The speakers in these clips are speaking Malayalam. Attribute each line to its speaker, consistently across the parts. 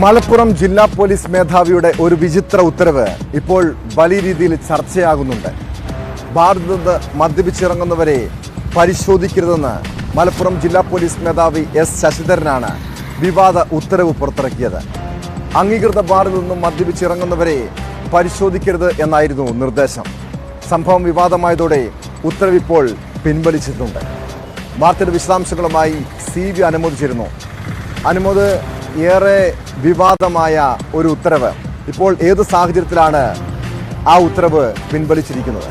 Speaker 1: മലപ്പുറം ജില്ലാ പോലീസ് മേധാവിയുടെ ഒരു വിചിത്ര ഉത്തരവ് ഇപ്പോൾ വലിയ രീതിയിൽ ചർച്ചയാകുന്നുണ്ട്. നിന്ന് മദ്യപിച്ചിറങ്ങുന്നവരെ പരിശോധിക്കരുതെന്ന് മലപ്പുറം ജില്ലാ പോലീസ് മേധാവി എസ് ശശിധരനാണ് വിവാദ ഉത്തരവ് പുറത്തിറക്കിയത്. അംഗീകൃത ബാറിൽ നിന്നും മദ്യപിച്ചിറങ്ങുന്നവരെ പരിശോധിക്കരുത് എന്നായിരുന്നു നിർദ്ദേശം. സംഭവം വിവാദമായതോടെ ഉത്തരവ് ഇപ്പോൾ പിൻവലിച്ചിട്ടുണ്ട്. വാർത്തയുടെ വിശദാംശങ്ങളുമായി സി വി അനുമോദിച്ചിരുന്നു അനുമോദ് ഏറെ വിവാദമായ ഒരു ഉത്തരവ്. ഇപ്പോൾ ഏത് സാഹചര്യത്തിലാണ് ആ ഉത്തരവ് പിൻവലിച്ചിരിക്കുന്നത്?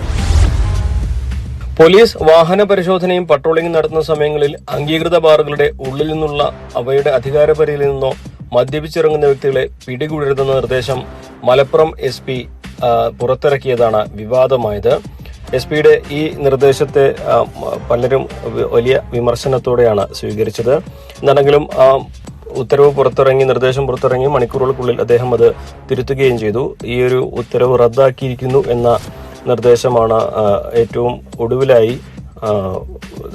Speaker 2: പോലീസ് വാഹന പരിശോധനയും പട്രോളിംഗും നടത്തുന്ന സമയങ്ങളിൽ അംഗീകൃത ബാറുകളുടെ ഉള്ളിൽ നിന്നുള്ള അവയുടെ അധികാരപരിധിയിൽ നിന്നോ മദ്യപിച്ചിറങ്ങുന്ന വ്യക്തികളെ പിടികൂടരുതെന്ന നിർദ്ദേശം മലപ്പുറം എസ് പി പുറത്തിറക്കിയതാണ് വിവാദമായത്. എസ് പിയുടെ ഈ നിർദ്ദേശത്തെ പലരും വലിയ വിമർശനത്തോടെയാണ് സ്വീകരിച്ചത്. എന്നാണെങ്കിലും ആ ഉത്തരവ് പുറത്തിറങ്ങി നിർദ്ദേശം പുറത്തിറങ്ങി മണിക്കൂറുകൾക്കുള്ളിൽ അദ്ദേഹം അത് തിരുത്തുകയും ചെയ്തു. ഈ ഒരു ഉത്തരവ് റദ്ദാക്കിയിരിക്കുന്നു എന്ന നിർദ്ദേശമാണ് ഏറ്റവും ഒടുവിലായി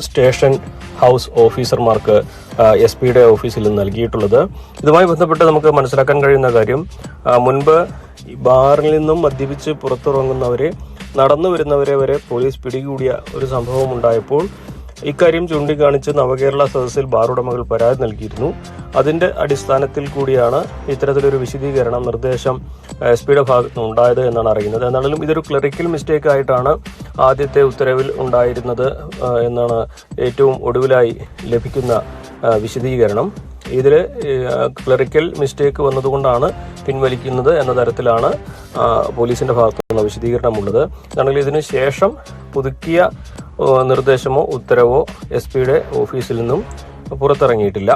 Speaker 2: സ്റ്റേഷൻ ഹൗസ് ഓഫീസർമാർക്ക് എസ് പിയുടെ ഓഫീസിൽ നിന്ന് നൽകിയിട്ടുള്ളത്. ഇതുമായി ബന്ധപ്പെട്ട് നമുക്ക് മനസ്സിലാക്കാൻ കഴിയുന്ന കാര്യം മുൻപ് ബാറിൽ നിന്നും മദ്യപിച്ച് പുറത്തിറങ്ങുന്നവരെ നടന്നു വരുന്നവരെ വരെ പോലീസ് പിടികൂടിയ ഒരു സംഭവം ഉണ്ടായപ്പോൾ ഇക്കാര്യം ചൂണ്ടിക്കാണിച്ച് നവകേരള സദസ്സിൽ ബാർ ഉടമകൾ പരാതി നൽകിയിരുന്നു. അതിന്റെ അടിസ്ഥാനത്തിൽ കൂടിയാണ് ഇത്തരത്തിലൊരു വിശദീകരണം നിർദ്ദേശം എസ് പിയുടെ ഭാഗത്തുനിന്ന് ഉണ്ടായത് എന്നാണ് അറിയുന്നത്. എന്നാലും ഇതൊരു ക്ലറിക്കൽ മിസ്റ്റേക്ക് ആയിട്ടാണ് ആദ്യത്തെ ഉത്തരവിൽ ഉണ്ടായിരുന്നത് എന്നാണ് ഏറ്റവും ഒടുവിലായി ലഭിക്കുന്ന വിശദീകരണം. ഇതിൽ ക്ലറിക്കൽ മിസ്റ്റേക്ക് വന്നതുകൊണ്ടാണ് പിൻവലിക്കുന്നത് എന്ന തരത്തിലാണ് പോലീസിന്റെ ഭാഗത്തു നിന്ന് വിശദീകരണമുള്ളത്. ആണെങ്കിൽ ഇതിനു ശേഷം പുതുക്കിയ നിർദ്ദേശമോ ഉത്തരവോ എസ് പിയുടെ ഓഫീസിൽ നിന്നും പുറത്തിറങ്ങിയിട്ടില്ല.